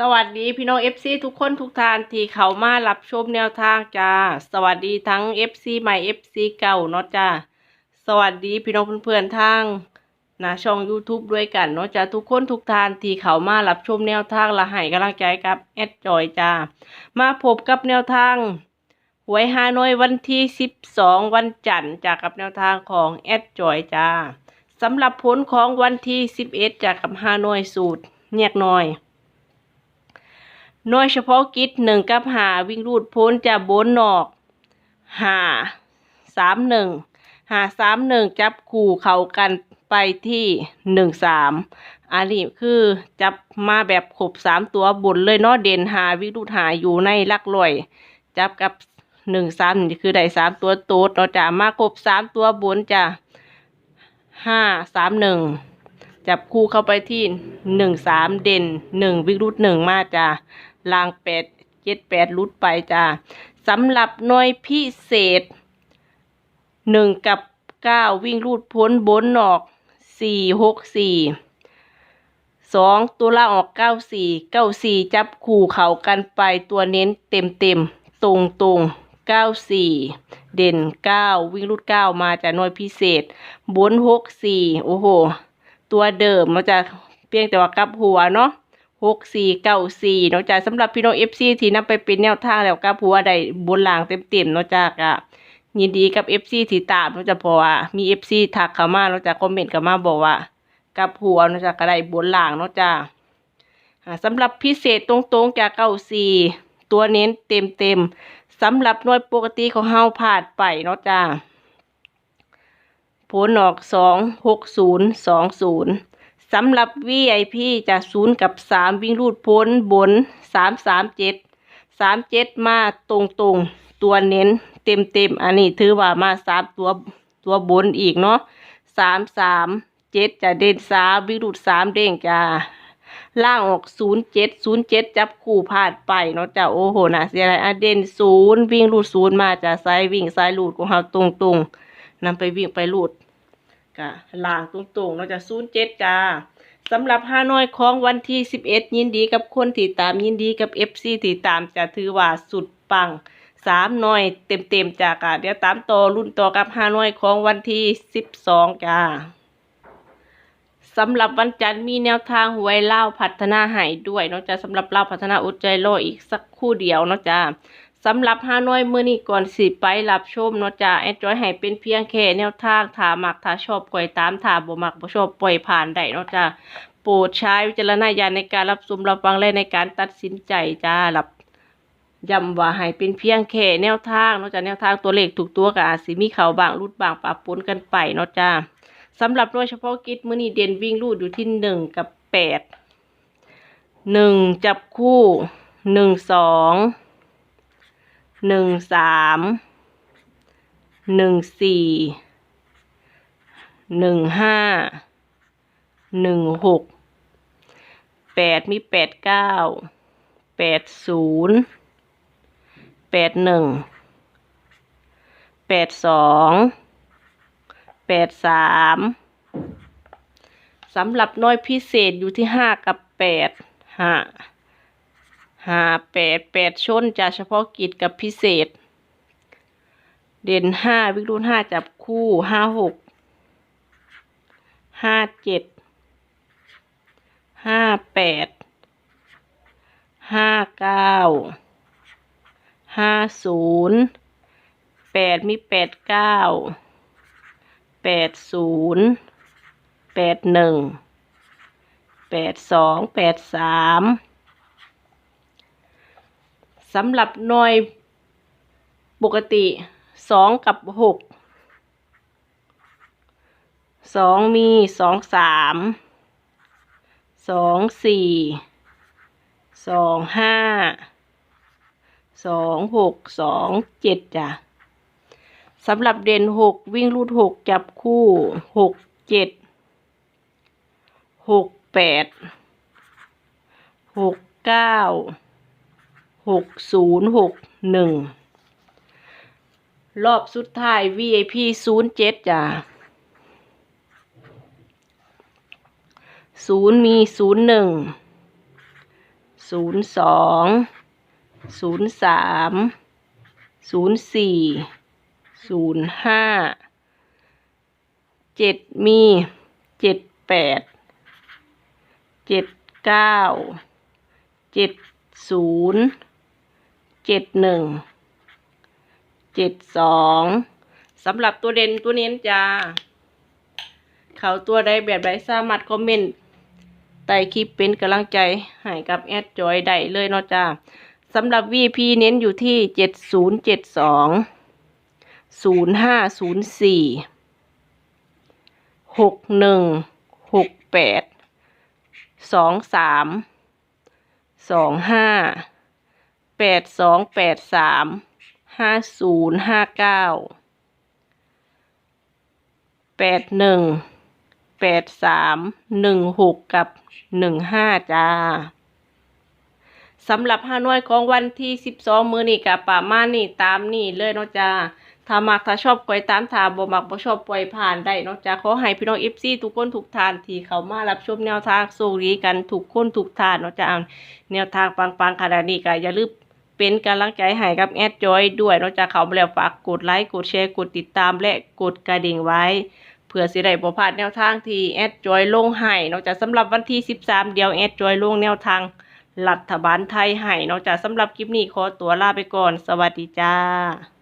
สวัสดีพี่น้อง FC ทุกคนทุกทานที่เขามารับชมแนวทางจ้า สวัสดีทั้ง FC ใหม่ FC เก่าเนาะจ้า สวัสดีพี่น้องเพื่อนๆทางน้าช่อง YouTube ด้วยกันเนาะจ้าทุกคนทุกทานที่เขามารับชมแนวทางละให้กำลังใจกับแอดจอยจ้า มาพบกับแนวทางหวยฮานอยวันที่ 12 วันจันทร์จากกับแนวทางของแอดจอยจ้าสำหรับผลของวันที่ 11 จากกับฮานอยสูตรแยกน้อย หน่วยเฉพาะกิจหนึ่งกับหาวิ่งรูดพ้นจะบนนอกหาสามหนึ่งหาสามหนึ่งจับคู่เขากันไปที่หนึ่งสามอันนี้คือจับมาแบบขบสามตัวบนเลยเนาะเด่นหาวิ่งรูดหาอยู่ในลักลอย จับกับหนึ่งสามนี่คือได้สามตัวโต๊ดเนาะจ้ะมาครบสามตัวบนจ้ะห้าสามหนึ่งจับคู่เข้าไปที่หนึ่งสามเด่นหนึ่งวิกรุดหนึ่งมาจ้า ลางแปดเจ็ดแปดรุดไปจ้าสำหรับหน่วยพิเศษหนึ่งกับเก้าวิ่งรูดพ้นบนออกสี่หกสี่สองตัวละออกเก้าสี่เก้าสี่จับคู่เข้ากันไปตัวเน้นเต็มเต็มตรงตรงเก้าสี่เด่นเก้าวิ่งรูดเก้ามาจากหน่วยพิเศษบนหกสี่โอ้โห ตัวเดิมมันจะเพียงแต่ว่ากับหัวเนาะ หกสี่เก้าสี่เนาะจ้ะสำหรับพี่น้องเอฟซีที่นำไปเป็นแนวทางแล้วกลับหัวได้บนหลังเต็มๆเนาะจ้ะก็ยินดีกับเอฟซีที่ตามเนาะจ้ะเพราะว่ามีเอฟซีทักเข้ามาเนาะจ้ะคอมเมนต์เข้ามาบอกว่า กับหัวเนาะจ้ะก็ได้บนหลังเนาะจ้ะอ่าสำหรับพิเศษตรงๆจากเก้าสี่ตัวเน้นเต็มๆสำหรับหน่วยปกติของเฮาพลาดไปเนาะจ้ะผลออกสองหกศูนย์สองศูนย์ สำหรับ VIP จะศูนย์กับสามวิ่งรูดพ้นบนสามสามเจ็ดสามเจ็ดมาตรงตรงตัวเน้นเต็มเต็มอันนี้ถือว่ามาสามตัวตัวบนอีกเนาะสามสามเจ็ดจะเด่นสามวิ่งรูดสามเด้งจ้าล่างออกศูนย์เจ็ดศูนย์เจ็ดจับคู่พลาดไปเนาะจ้าโอ้โหนะเสียอะไรอะเด่นศูนย์วิ่งรูดศูนย์มาจากซ้ายวิ่งซ้ายรูดของเราตรงตรงนำไปวิ่งไปลูด กะล่างตรงๆเราจะศูนย์เจ็ดจ้าสำหรับฮานอยของวันที่สิบเอ็ดยินดีกับคนที่ตามยินดีกับเอฟซีที่ตามจะถือว่าสุดปังสามหน่อยเต็มๆจากอะเดี๋ยวตามต่อรุ่นต่อกับฮานอยของวันที่สิบสองจ้าสำหรับวันจันทร์มีแนวทางหวยเล่าพัฒนาใหายด้วยนาะจ้าสำหรับเล่าพัฒนาอุดใจรออีกสักคู่เดียวนะจ้า สำหรับฮานอยมื้อนี้ก่อนสิไปรับชมเนาะจ้าแอดจอยให้เป็นเพียงแค่แนวทางถ้ามักถ้าชอบปล่อยตามถ้าบ่มักบ่ชอบปล่อยผ่านได้เนาะจ้าโปรดใช้วิจารณญาณในการรับชมรับฟังและในการตัดสินใจจ้ารับย้ำว่าให้เป็นเพียงแค่แนวทางเนาะจ้าแนวทางตัวเลขถูกตัวก็อาจสิมีเขาบางรุดบางปะปนกันไปเนาะจ้าสำหรับโดยเฉพาะกิจมื้อนี้เด่นวิ่งรูดอยู่ที่หนึ่งกับแปดหนึ่งจับคู่หนึ่งสอง หนึ่งสามหนึ่งสี่หนึ่งห้าหนึ่งหกแปดมีแปดเก้าแปดศูนย์แปดหนึ่งแปดสองแปดสามสำหรับน้อยพิเศษอยู่ที่ห้ากับแปดห้า หาแปดแปดชนจะเฉพาะกิจกับพิเศษ เด่นห้าวิกรุ่นห้าจับคู่ห้าหกห้าเจ็ดห้าแปดห้าเก้าห้าศูนย์แปดมีแปดเก้าแปดศูนย์แปดหนึ่งแปดสองแปดสาม สำหรับหน่วยปกติสองกับหกสองมีสองสามสองสี่สองห้าสองหกสองเจ็ดจ้ะสำหรับเด่นหกวิ่งรูดหกจับคู่หกเจ็ดหกแปดหกเก้า หกศูนย์หกหนึ่งรอบสุดท้าย VIP ศูนย์เจ็ดจ้ะศูนย์มีศูนย์หนึ่งศูนย์สองศูนย์สามศูนย์สี่ศูนย์ห้าเจ็ดมีเจ็ดแปดเจ็ดเก้าเจ็ดศูนย์ เจ็ดหนึ่งเจ็ดสองสำหรับตัวเด่นตัวเน้นจ้า เขาตัวใดแบบใดสามารถคอมเมนต์ใต้คลิปเป็นกำลังใจให้กับแอดจอยได้เลยเนาะจ้าสำหรับ VP เน้นอยู่ที่เจ็ดศูนย์เจ็ดสองศูนย์ห้าศูนย์สี่หกหนึ่งหกแปดสองสามสองห้า แปดสองแปดสามห้าศูนย์ห้าเก้าแปดหนึ่งแปดสามหนึ่งหกกับหนึ่งห้าจ้าสำหรับฮานอยของวันที่สิบสองมือนี่กับป่ามานี่ตามนี่เลยเนาะจ้าถ้ามักถ้าชอบปล่อยตามถ้าบ่มักบ่ชอบปล่อยผ่านได้เนาะจ้าขอให้พี่น้องเอฟซีทุกคนทุกทานที่เขามารับชมแนวทางโซรีกันทุกคนทุกทานเนาะจ้าแนวทางปังๆขนาดนี้ก็อย่าลืม เป็นกำลังใจให้กับแอดจอยด้วยนอกจากเขามาแล้วฝากกดไลค์ กดแชร์ กดติดตามและกดกระดิ่งไว้ เพื่อสิได้บ่พลาดแนวทางที่แอดจอยลงให้นอกจากสำหรับวันที่ 13 เดียวแอดจอยลงแนวทางรัฐบาลไทยให้นอกจากสำหรับคลิปนี้ขอตัวลาไปก่อน สวัสดีจ้า